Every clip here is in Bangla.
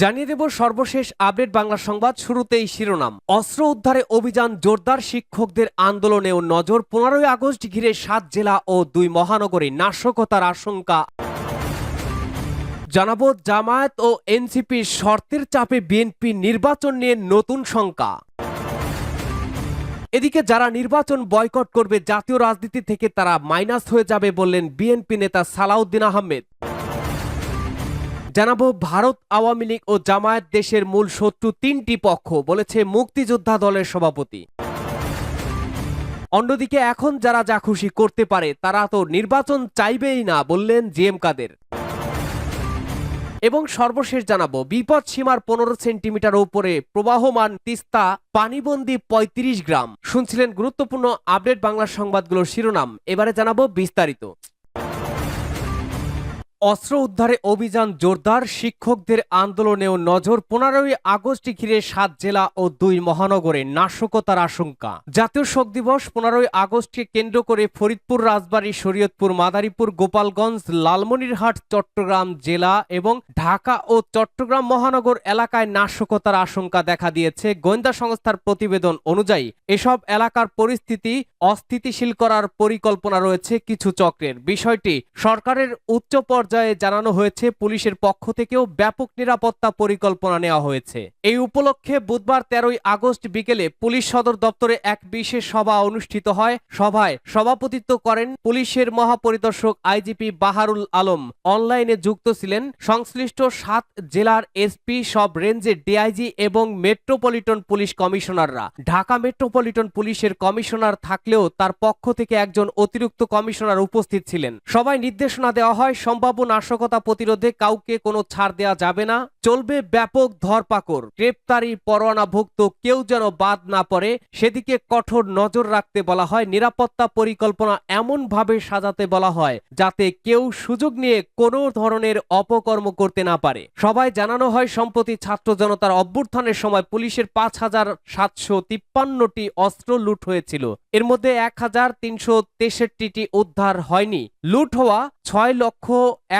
জানিয়ে দেব সর্বশেষ আপডেট বাংলা সংবাদ শুরুতেই শিরোনাম। অস্ত্র উদ্ধারে অভিযান জোরদার শিক্ষকদের আন্দোলনেও নজর। পনেরোই আগস্ট ঘিরে সাত জেলা ও দুই মহানগরে নাশকতার আশঙ্কা। জানাব জামায়াত ও এনসিপির শর্তের চাপে বিএনপি নির্বাচন নিয়ে নতুন শঙ্কা। এদিকে যারা নির্বাচন বয়কট করবে জাতীয় রাজনীতি থেকে তারা মাইনাস হয়ে যাবে বললেন বিএনপি নেতা সালাউদ্দিন আহমেদ। জানাব, ভারত আওয়ামী লীগ ও জামায়াত দেশের মূল শত্রু তিনটি পক্ষ, বলেছে মুক্তিযোদ্ধা দলের সভাপতি। অন্যদিকে এখন যারা যা খুশি করতে পারে, তারা তো নির্বাচন চাইবেই না, বললেন জিএম কাদের। এবং সর্বশেষ জানাব, বিপদ সীমার পনেরো সেন্টিমিটার উপরে প্রবাহমান তিস্তা পানিবন্দি ৩৫ গ্রাম। শুনছিলেন গুরুত্বপূর্ণ আপডেট বাংলা সংবাদগুলোর শিরোনাম, এবারে জানাব বিস্তারিত। অস্ত্র উদ্ধারে অভিযান জোরদার, শিক্ষকদের আন্দোলনেও নজর, পনেরোই আগস্ট ঘিরে সাত জেলা ও দুই মহানগরে নাশকতার আশঙ্কা। জাতীয় শোক দিবস, পনেরোই আগস্টকে কেন্দ্র করে ফরিদপুর, রাজবাড়ী, শরীয়তপুর, মাদারীপুর, গোপালগঞ্জ, লালমনিরহাট, চট্টগ্রাম জেলা এবং ঢাকা ও চট্টগ্রাম মহানগর এলাকায় নাশকতার আশঙ্কা দেখা দিয়েছে। গোয়েন্দা সংস্থার প্রতিবেদন অনুযায়ী, এসব এলাকার পরিস্থিতি অস্থিতিশীল করার পরিকল্পনা রয়েছে কিছু চক্রের। বিষয়টি সরকারের উচ্চ পর্যায়ে জানানো হয়েছে, পুলিশের পক্ষ থেকেও ব্যাপক নিরাপত্তা পরিকল্পনা নেওয়া হয়েছে। এই উপলক্ষে বুধবার তেরোই আগস্ট বিকেলে পুলিশ সদর দপ্তরে এক বিশেষ সভা অনুষ্ঠিত হয়। সভায় সভাপতিত্ব করেন পুলিশের মহাপরিদর্শক আইজিপি বাহারুল আলম। অনলাইনে যুক্ত ছিলেন সংশ্লিষ্ট সাত জেলার এসপি, সব রেঞ্জের ডিআইজি এবং মেট্রোপলিটন পুলিশ কমিশনাররা। ঢাকা মেট্রোপলিটন পুলিশের কমিশনার থাকলেও তার পক্ষ থেকে একজন অতিরিক্ত কমিশনার উপস্থিত ছিলেন। সবাই নির্দেশনা দেওয়া হয়, সম্ভাব্য নাশকতা প্রতিরোধে কাউকে কোনো ছাড় দেওয়া যাবে না। চলবে ব্যাপক ধরপাকড়। গ্রেপ্তারি পরোয়ানাভুক্ত কেউ যেন বাদ না পড়ে, সেদিকে কঠোর নজর রাখতে বলা হয়। নিরাপত্তা পরিকল্পনা এমনভাবে সাজাতে বলা হয়, যাতে কেউ সুযোগ নিয়ে কোনো ধরনের অপকর্ম করতে না পারে। সবাই জানানো হয়, সম্প্রতি ছাত্র জনতার অভ্যুত্থানের সময় পুলিশের পাঁচ হাজার সাতশো তিপ্পান্নটি অস্ত্র লুট হয়েছিল। এর মধ্যে এক হাজার তিনশো তেষট্টিটি উদ্ধার হয়নি। লুট হওয়া ছয় লক্ষ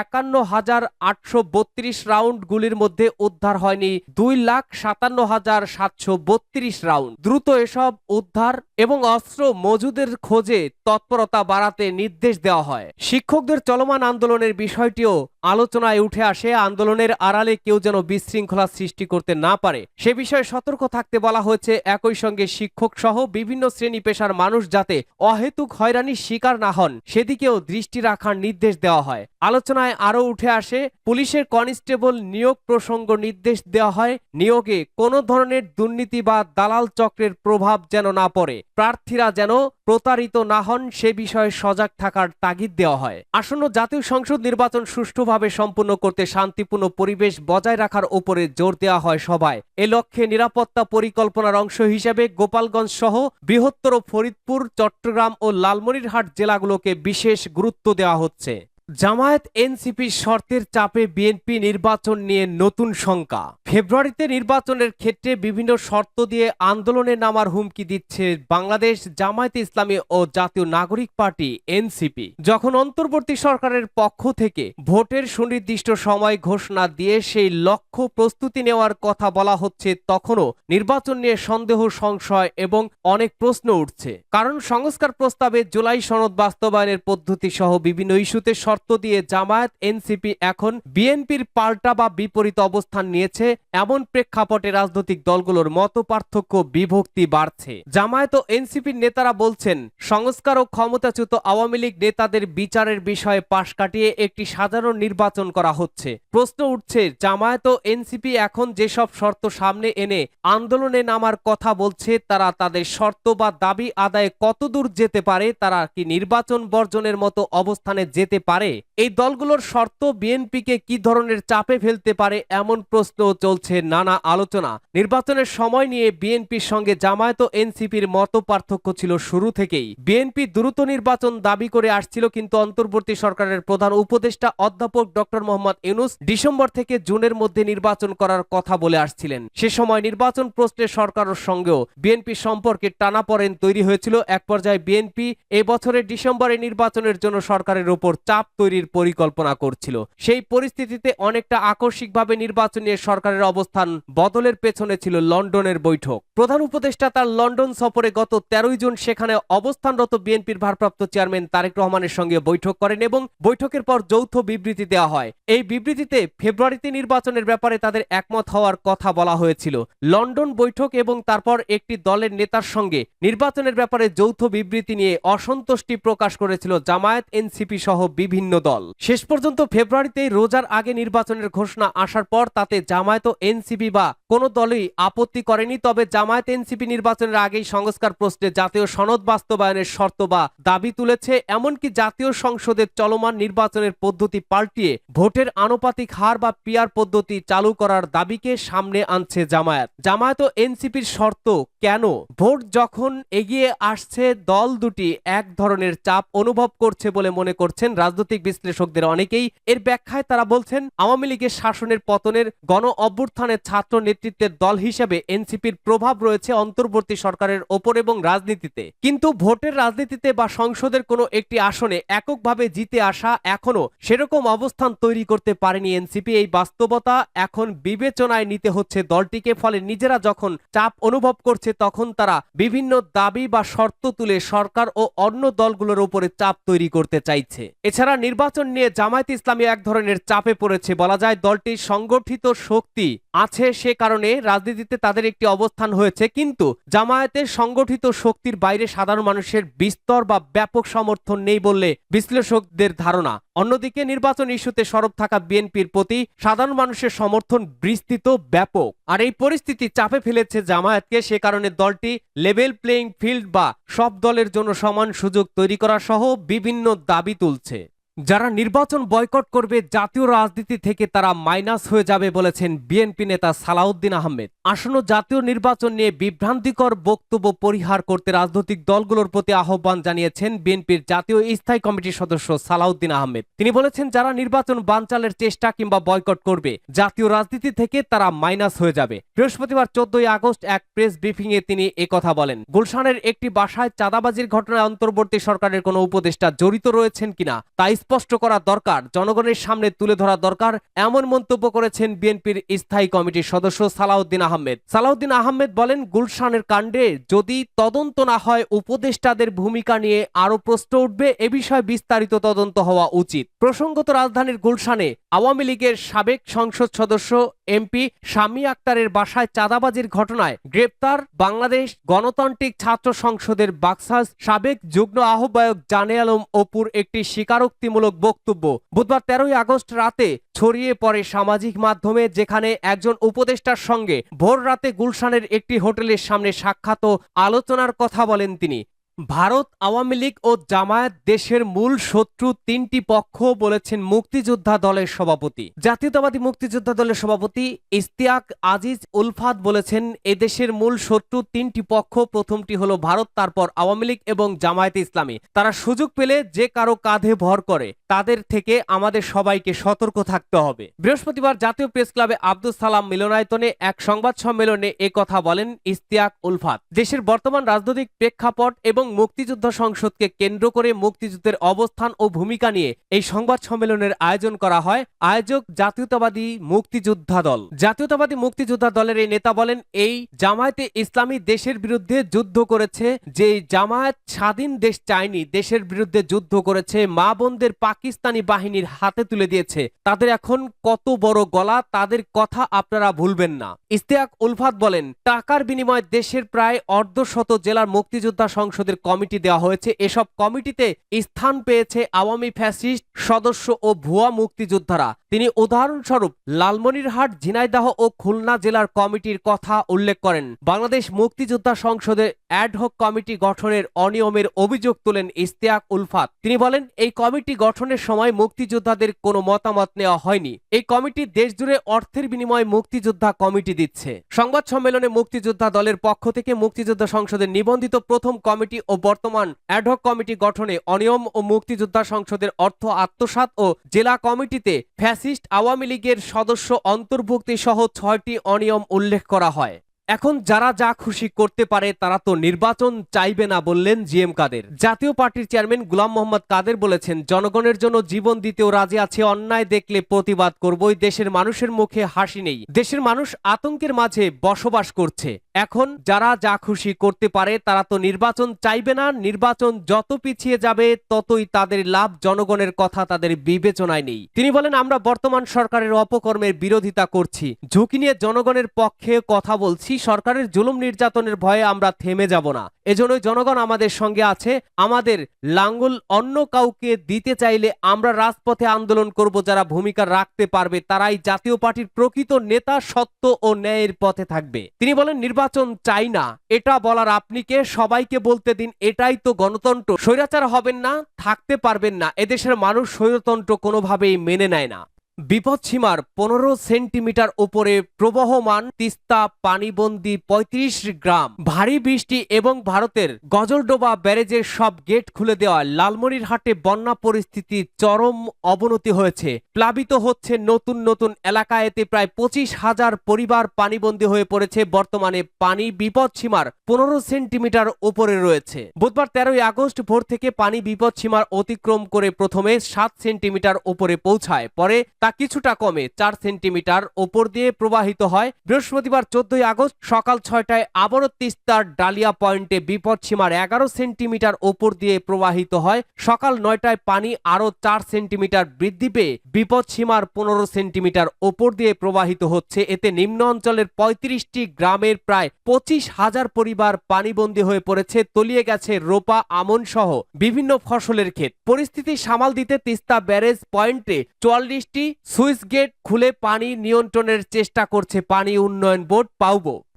একান্ন হাজার আটশো বত্রিশ রাউন্ড গুলির মধ্যে উদ্ধার হয়নি। দুই লাখ সাতান্ন হাজার সাতশো বত্রিশ রাউন্ড। দ্রুত এসব উদ্ধার এবং অস্ত্র মজুদের খোঁজে তৎপরতা বাড়াতে নির্দেশ দেওয়া হয়। শিক্ষকদের চলমান আন্দোলনের বিষয়টিও আলোচনায় উঠে আসে। আন্দোলনের আড়ালে কেউ যেন বিশৃঙ্খলা সৃষ্টি করতে না পারে। সে বিষয়ে সতর্ক থাকতে বলা হয়েছে, একই সঙ্গে শিক্ষক সহ বিভিন্ন শ্রেণি পেশার মানুষ যাতে অহেতুক হয়রানির শিকার না হন। সেদিকেও দৃষ্টি রাখার নির্দেশ দেওয়া হয়। আলোচনায় আরও উঠে আসে, পুলিশের কনস্টেবল নিয়োগ প্রসঙ্গ নির্দেশ দেওয়া হয়, নিয়োগে কোনো ধরনের দুর্নীতি বা দালাল চক্রের প্রভাব যেন না পড়ে। প্রার্থীরা যেন প্রতারিত না হন সে বিষয়ে সজাগ থাকার তাগিদ দেওয়া হয়। আসন্ন জাতীয় সংসদ নির্বাচন সুষ্ঠুভাবে সম্পন্ন করতে শান্তিপূর্ণ পরিবেশ বজায় রাখার উপরে জোর দেওয়া হয় সবাই এ লক্ষ্যে নিরাপত্তা পরিকল্পনার অংশ হিসেবে গোপালগঞ্জ সহ বৃহত্তর ফরিদপুর, চট্টগ্রাম ও লালমনিরহাট জেলাগুলোকে বিশেষ গুরুত্ব দেওয়া হচ্ছে। জামায়াত এনসিপি শর্তের চাপে বিএনপি নির্বাচন নিয়ে নতুন শঙ্কা। ফেব্রুয়ারিতে নির্বাচনের ক্ষেত্রে বিভিন্ন শর্ত দিয়ে আন্দোলনে নামার হুমকি দিচ্ছে বাংলাদেশ জামায়াত ইসলামী ও জাতীয় নাগরিক পার্টি এনসিপি। যখন অন্তর্বর্তী সরকারের পক্ষ থেকে ভোটের সুনির্দিষ্ট সময় ঘোষণা দিয়ে সেই লক্ষ্য প্রস্তুতি নেওয়ার কথা বলা হচ্ছে, তখনও নির্বাচন নিয়ে সন্দেহ, সংশয় এবং অনেক প্রশ্ন উঠছে। কারণ সংস্কার প্রস্তাবে জুলাই সনদ বাস্তবায়নের পদ্ধতি সহ বিভিন্ন ইস্যুতে শর্ত দিয়ে জামায়াত, এনসিপি এখন বিএনপির পাল্টা বা বিপরীত অবস্থান নিয়েছে। এমন প্রেক্ষাপটে রাজনৈতিক দলগুলোর মত পার্থক্য বিভক্তি বাড়ছে। জামায়াত ও এনসিপির নেতারা বলছেন, সংস্কার ও ক্ষমতাচ্যুত আওয়ামী লীগ নেতাদের বিচারের বিষয়ে পাশ কাটিয়ে একটি সাধারণ নির্বাচন করা হচ্ছে। প্রশ্ন উঠছে, জামায়াত ও এনসিপি এখন যেসব শর্ত সামনে এনে আন্দোলনে নামার কথা বলছে, তারা তাদের শর্ত বা দাবি আদায়ে কতদূর যেতে পারে, তারা কি নির্বাচন বর্জনের মতো অবস্থানে যেতে পারে? এই দলগুলোর শর্ত, বিএনপিকে কি ধরনের চাপে ফেলতে পারে এমন প্রশ্ন চলছে নানা আলোচনা। নির্বাচনের সময় নিয়ে বিএনপির সঙ্গে জামায়াত ও এনসিপির মত পার্থক্য ছিল শুরু থেকেই। বিএনপি দ্রুত নির্বাচন দাবি করে আসছিল, কিন্তু অন্তর্বর্তী সরকারের প্রধান উপদেষ্টা অধ্যাপক ডক্টর মোহাম্মদ ইউনুস ডিসেম্বর থেকে জুনের মধ্যে নির্বাচন করার কথা বলে আসছিলেন। সে সময় নির্বাচন প্রশ্নে সরকারের সঙ্গেও বিএনপি সম্পর্কে টানাপড়েন তৈরি হয়েছিল। এক পর্যায়ে বিএনপি এ বছরের ডিসেম্বরে নির্বাচনের জন্য সরকারের উপর চাপ তৈরির পরিকল্পনা করছিল। সেই পরিস্থিতিতে অনেকটা আকস্মিকভাবে নির্বাচন সরকারের অবস্থান বদলের পেছনে ছিল লন্ডনের বৈঠক। প্রধান উপদেষ্টা তার লন্ডন সফরে গত তেরোই জুন সেখানে অবস্থানরত বিএনপির ভারপ্রাপ্ত চেয়ারম্যান তারেক রহমানের সঙ্গে বৈঠক করেন এবং বৈঠকের পর যৌথ বিবৃতি দেওয়া হয়। এই বিবৃতিতে ফেব্রুয়ারিতে নির্বাচনের ব্যাপারে তাদের একমত হওয়ার কথা বলা হয়েছিল। লন্ডন বৈঠক এবং তারপর একটি দলের নেতার সঙ্গে নির্বাচনের ব্যাপারে যৌথ বিবৃতি নিয়ে অসন্তুষ্টি প্রকাশ করেছিল জামায়াত, এনসিপি সহ বিভিন্ন দল। শেষ পর্যন্ত ফেব্রুয়ারিতে রোজার আগে নির্বাচনের ঘোষণা আসার পর তাতে জামায়াত এনসিপি বা কোনো দলই আপত্তি করেনি, তবে জামায়াত এনসিপি নির্বাচনের আগেই সংস্কার প্রশ্নে জাতীয় সনদ বাস্তবায়নের শর্ত বা দাবি তুলেছে। এমনকি জাতীয় সংসদের চলমান নির্বাচনের পদ্ধতি পাল্টিয়ে ভোটের আনুপাতিক হার বা পিয়ার পদ্ধতি চালু করার দাবিকে সামনে আনছে জামায়াত। জামায়াত ও এনসিপির শর্ত কেন? ভোট যখন এগিয়ে আসছে, দল দুটি এক ধরনের চাপ অনুভব করছে বলে মনে করছেন রাজনৈতিক বিশ্লেষকদের অনেকেই এর ব্যাখ্যায় তারা বলছেন, আওয়ামী লীগের শাসনের পতনের গণ অভ্যুত্থানের ছাত্র নেতৃত্বের দল হিসেবে এনসিপির প্রভাব রয়েছে অন্তর্বর্তী সরকারের ওপর এবং রাজনীতিতে। কিন্তু ভোটের রাজনীতিতে বা সংসদের কোনো একটি আসনে এককভাবে জিতে আসা এখনও সেরকম অবস্থান তৈরি করতে পারেনি এনসিপি। এই বাস্তবতা এখন বিবেচনায় নিতে হচ্ছে দলটিকে, ফলে নিজেরা যখন চাপ অনুভব করছে তখন তারা বিভিন্ন দাবি বা শর্ত তুলে সরকার ও অন্য দলগুলোর উপরে চাপ তৈরি করতে চাইছে। এছাড়া নির্বাচন নিয়ে জামায়াত ইসলামী এক ধরনের চাপে পড়েছে। বলা যায়, দলটির সংগঠিত শক্তি আছে সে কারণে রাজনীতিতে তাদের একটি অবস্থান হয়েছে। কিন্তু জামায়াতের সংগঠিত শক্তির বাইরে সাধারণ মানুষের বিস্তর বা ব্যাপক সমর্থন নেই বললে বিশ্লেষকদের ধারণা। অন্যদিকে নির্বাচন ইস্যুতে সরব থাকা বিএনপির প্রতি সাধারণ মানুষের সমর্থন বিস্তৃত, ব্যাপক। আর এই পরিস্থিতি চাপে ফেলেছে জামায়াতকে, সে কারণে দলটি লেভেল প্লেইং ফিল্ড বা সব দলের জন্য সমান সুযোগ তৈরি করা সহ বিভিন্ন দাবি তুলছে। যারা নির্বাচন বয়কট করবে, জাতীয় রাজনীতি থেকে তারা মাইনাস হয়ে যাবে বলেছেন বিএনপি নেতা সালাউদ্দিন আহমেদ। আসন্ন জাতীয় নির্বাচন নিয়ে বিভ্রান্তিকর বক্তব্য পরিহার করতে রাজনৈতিক দলগুলোর প্রতি আহ্বান জানিয়েছেন বিএনপির জাতীয় স্থায়ী কমিটির সদস্য সালাউদ্দিন আহমেদ। তিনি বলেছেন, যারা নির্বাচন বানচালের চেষ্টা কিংবা বয়কট করবে, জাতীয় রাজনীতি থেকে তারা মাইনাস হয়ে যাবে। বৃহস্পতিবার চোদ্দই আগস্ট এক প্রেস ব্রিফিং এ তিনি একথা বলেন, গুলশানের একটি বাসায় চাঁদাবাজির ঘটনায় অন্তর্বর্তী সরকারের কোনো উপদেষ্টা জড়িত রয়েছেন কিনা, তা স্পষ্ট করা দরকার, জনগণের সামনে তুলে ধরা দরকার, এমন মন্তব্য করেছেন বিএনপির স্থায়ী কমিটির সদস্য সালাউদ্দিন আহমেদ। সালাউদ্দিন আহমেদ বলেন, গুলশানের কাণ্ডে যদি তদন্ত না হয়, উপদেষ্টাদের ভূমিকা নিয়ে আরও প্রশ্ন উঠবে, এ বিষয়ে বিস্তারিত তদন্ত হওয়া উচিত। প্রসঙ্গত রাজধানীর গুলশানে আওয়ামী লীগের সাবেক সংসদ সদস্য এমপি শামী আক্তারের বাসায় চাঁদাবাজির ঘটনায় গ্রেপ্তার বাংলাদেশ গণতান্ত্রিক ছাত্র সংসদের বাক্সাস সাবেক যুগ্ম আহ্বায়ক জানে আলম অপুর একটি স্বীকারোক্তিমূলক বক্তব্য। বুধবার তেরোই আগস্ট রাতে ছড়িয়ে পড়ে সামাজিক মাধ্যমে যেখানে একজন উপদেষ্টার সঙ্গে ভোর রাতে গুলশানের একটি হোটেলের সামনে সাক্ষাৎ আলোচনার কথা বলেন তিনি। ভারত আওয়ামী লীগ ও জামায়াত দেশের মূল শত্রু তিনটি পক্ষ বলেছেন মুক্তিযোদ্ধা দলের সভাপতি। জাতীয়তাবাদী মুক্তিযোদ্ধা দলের সভাপতি ইস্তিয়াক আজিজ উলফাদ বলেছেন, এদেশের মূল শত্রু তিনটি পক্ষ, প্রথমটি হলো ভারত, তারপর আওয়ামী লীগ এবং জামায়াতে ইসলামী। তারা সুযোগ পেলে যে কারও কাঁধে ভর করে। তাদের থেকে আমাদের সবাইকে সতর্ক থাকতে হবে। বৃহস্পতিবার জাতীয় প্রেস ক্লাবে আব্দুল সালাম মিলনায়তনে এক সংবাদ সম্মেলনে এ কথা বলেন ইস্তিয়াক উলফাত। দেশের বর্তমান রাজনৈতিক প্রেক্ষাপট এবং মুক্তিযুদ্ধ সংসদকে কেন্দ্র করে মুক্তিযুদ্ধের অবস্থান ও ভূমিকা নিয়ে এই সংবাদ সম্মেলনের আয়োজন করা হয় আয়োজক জাতীয়তাবাদী মুক্তিযোদ্ধা দল। জাতীয়তাবাদী মুক্তিযোদ্ধা দলের এই নেতা বলেন, এই জামায়াতে ইসলামী দেশের বিরুদ্ধে যুদ্ধ করেছে যে জামায়াত স্বাধীন দেশ চায়নি, দেশের বিরুদ্ধে যুদ্ধ করেছে মা বোনদের পাকিস্তানি বাহিনীর হাতে তুলে দিয়েছে। তাদের এখন কত বড় গলা, তাদের কথা আপনারা ভুলবেন না। ইস্তেয়াক উলফাত বলেন, টাকার বিনিময়ে দেশের প্রায় অর্ধশত জেলার মুক্তিযোদ্ধা সংসদের কমিটি দেওয়া হয়েছে। এসব কমিটিতে স্থান পেয়েছে আওয়ামী ফ্যাসিস্ট সদস্য ও ভুয়া মুক্তিযোদ্ধারা। তিনি উদাহরণস্বরূপ, লালমনিরহাট, ঝিনাইদাহ ও খুলনা জেলার কমিটির কথা উল্লেখ করেন। বাংলাদেশ মুক্তিযোদ্ধা সংসদের অ্যাডহক কমিটি গঠনের অনিয়মের অভিযোগ তোলেন ইস্তেয়াক উলফাত তিনি বলেন, এই কমিটি গঠনের সময় মুক্তিযোদ্ধাদের কোনো মতামত নেওয়া হয়নি। এই কমিটি দেশজুড়ে অর্থের বিনিময়ে মুক্তিযোদ্ধা কমিটি দিচ্ছে। সংবাদ সম্মেলনে মুক্তিযোদ্ধা দলের পক্ষ থেকে মুক্তিযোদ্ধা সংসদের নিবন্ধিত প্রথম কমিটি ও বর্তমান অ্যাডহক কমিটি গঠনে অনিয়ম ও মুক্তিযোদ্ধা সংসদের অর্থ আত্মসাৎ ও জেলা কমিটিতে ফ্যাসিস্ট আওয়ামী লীগের সদস্য অন্তর্ভুক্তি সহ ছয়টি অনিয়ম উল্লেখ করা হয়। এখন যারা যা খুশি করতে পারে, তারা তো নির্বাচন চাইবে না বললেন জিএম কাদের। জাতীয় পার্টির চেয়ারম্যান গুলাম মোহাম্মদ কাদের বলেছেন, জনগণের জন্য জীবন দিতেও রাজি আছে, অন্যায় দেখলে প্রতিবাদ করবই, দেশের মানুষের মুখে হাসি নেই। দেশের মানুষ আতঙ্কের মাঝে বসবাস করছে। এখন যারা যা খুশি করতে পারে, তারা তো নির্বাচন চাইবে না, নির্বাচন যত পিছিয়ে যাবে, ততই তাদের লাভ, জনগণের কথা তাদের বিবেচনায় নেই। তিনি বলেন, আমরা বর্তমান সরকারের অপকর্মের বিরোধিতা করছি, ঝুঁকি নিয়ে জনগণের পক্ষে কথা বলছি সরকারের জুলুম নির্যাতনের ভয়ে আমরা থেমে যাব না। এজন্যই জনগণ আমাদের সঙ্গে আছে। আমাদের লাঙ্গল অন্য কাউকে দিতে চাইলে আমরা রাজপথে আন্দোলন করব, যারা ভূমিকা রাখতে পারবে তারাই জাতীয় পার্টির প্রকৃত নেতা, সত্য ও ন্যায়ের পথে থাকবে। তিনি বলেন, নির্বাচন চাই না। এটা বলার আপনি কে? সবাইকে বলতে দিন। এটাই তো গণতন্ত্র। স্বৈরাচার হবেন না, থাকতে পারবেন না। এদেশের মানুষ স্বৈরতন্ত্র কোনোভাবেই মেনে নেয় না। বিপদসীমার পনেরো সেন্টিমিটার উপরে প্রবহমান তিস্তা পানিবন্দি পঁয়ত্রিশ গ্রাম। ভারী বৃষ্টি এবং ভারতের গজলডোবা ব্যারেজের সব গেট খুলে দেওয়া লালমনিরহাটে বন্যা পরিস্থিতি চরম অবনতি হয়েছে। প্লাবিত হচ্ছে নতুন নতুন এলাকা, এতে প্রায় পঁচিশ হাজার পরিবার পানিবন্দী হয়ে পড়েছে। বর্তমানে পানি বিপদসীমার পনেরো সেন্টিমিটার উপরে রয়েছে। বুধবার তেরোই আগস্ট ভোর থেকে পানি বিপদসীমার অতিক্রম করে প্রথমে সাত সেন্টিমিটার উপরে পৌঁছায়। পরে তা কিছুটা কমে চার সেন্টিমিটার। ওপর দিয়ে প্রবাহিত হয়। বৃহস্পতিবার চোদ্দই আগস্ট সকাল ছয়টায় আবারও তিস্তার ডালিয়া পয়েন্টে বিপদসীমার এগারো সেন্টিমিটার ওপর দিয়ে প্রবাহিত হয়। সকাল নয়টায় পানি আরও চার সেন্টিমিটার বৃদ্ধি পেয়ে বিপদসীমার পনেরো সেন্টিমিটার ওপর দিয়ে প্রবাহিত হচ্ছে। এতে নিম্ন অঞ্চলের পঁয়ত্রিশটি গ্রামের প্রায় পঁচিশ হাজার পরিবার পানিবন্দী হয়ে পড়েছে। তলিয়ে গেছে রোপা, আমন সহ বিভিন্ন ফসলের ক্ষেত। পরিস্থিতি সামাল দিতে তিস্তা ব্যারেজ পয়েন্টে চুয়াল্লিশটি সুইচ গেট খুলে পানি নিয়ন্ত্রণের চেষ্টা করছে পানি উন্নয়ন বোর্ড পাউবো।